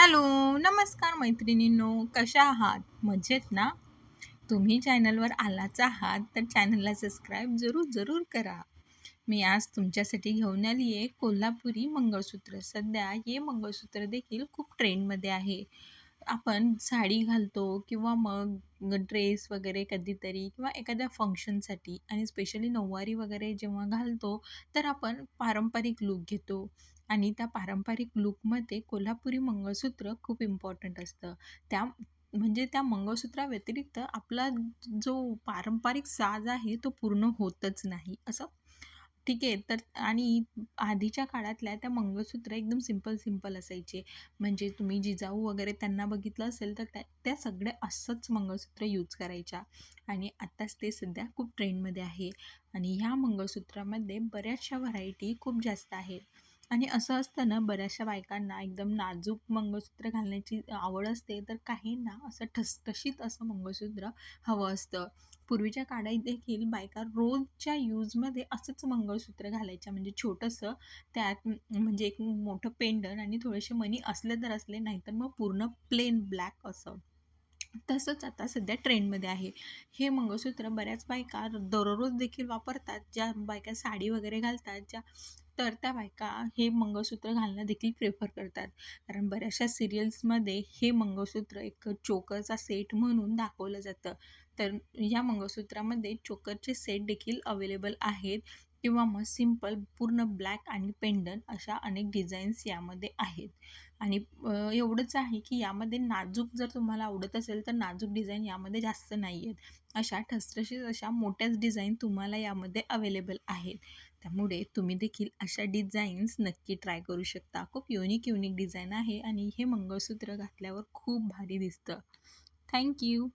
Hello नमस्कार मैत्रिणींनो कशा आहात? मजेत ना? तुम्ही चॅनलवर आलाच आहात तर चॅनलला सबस्क्राईब जरूर जरूर करा. मी आज तुमच्यासाठी घेऊन आली आहे कोल्हापुरी मंगळसूत्र. सध्या हे मंगळसूत्र देखील खूप ट्रेंडमध्ये आहे. आपण साडी घालतो किंवा मग ड्रेस वगैरे कधीतरी किंवा एखाद्या फंक्शनसाठी आणि स्पेशली नऊवारी वगैरे जेव्हा घालतो तर आपण पारंपरिक लूक घेतो आणि त्या पारंपरिक लूकमध्ये कोल्हापुरी मंगळसूत्र खूप इम्पॉर्टंट असतं. त्या म्हणजे त्या मंगळसूत्राव्यतिरिक्त आपला जो पारंपरिक साज आहे तो पूर्ण होतच नाही असं ठीक आहे. तर आणि आधीच्या काळातल्या त्या मंगळसूत्र एकदम सिंपल सिंपल असायचे. म्हणजे तुम्ही जिजाऊ वगैरे त्यांना बघितलं असेल तर त्या त्या सगळ्या असंच मंगळसूत्र यूज करायच्या. आणि आत्ताच ते सध्या खूप ट्रेंडमध्ये आहे. आणि ह्या मंगळसूत्रामध्ये बऱ्याचशा व्हरायटी खूप जास्त आहेत. आणि असं असतं ना बऱ्याचशा बायकांना एकदम नाजूक मंगळसूत्र घालण्याची आवड असते तर काहींना असं ठसठशीत असं मंगळसूत्र हवं असतं. पूर्वीच्या काळात देखील बायका रोजच्या यूजमध्ये असंच मंगळसूत्र घालायच्या. म्हणजे छोटंसं त्यात म्हणजे एक मोठं पेंडन आणि थोडेसे मनी असले तर असले नाहीतर मग पूर्ण प्लेन ब्लॅक असं. तसंच आता सध्या ट्रेंडमध्ये आहे. हे मंगळसूत्र बऱ्याच बायका दररोज देखील वापरतात. ज्या बायका साडी वगैरे घालतात ज्या तर त्या बायका हे मंगळसूत्र घालणं देखील प्रेफर करतात. कारण बऱ्याचशा सिरियल्समध्ये हे मंगळसूत्र एक चोकरचा सेट म्हणून दाखवलं जातं. तर या मंगळसूत्रामध्ये चोकरचे सेट देखील अवेलेबल आहेत. किंवा मग सिंपल पूर्ण ब्लॅक आणि पेंडन अशा अनेक डिझाईन्स यामध्ये आहेत. आणि एवढंच आहे की यामध्ये नाजूक जर तुम्हाला आवडत असेल तर नाजूक डिझाईन यामध्ये जास्त नाही आहेत अशा ठसठशीत अशा मोठ्याच डिझाईन तुम्हाला यामध्ये अवेलेबल आहेत. त्यामुळे तुम्ही देखील अशा डिझाईन्स नक्की ट्राय करू शकता. खूप युनिक युनिक डिझाईन आहे आणि हे मंगळसूत्र घातल्यावर खूप भारी दिसतं. थँक्यू!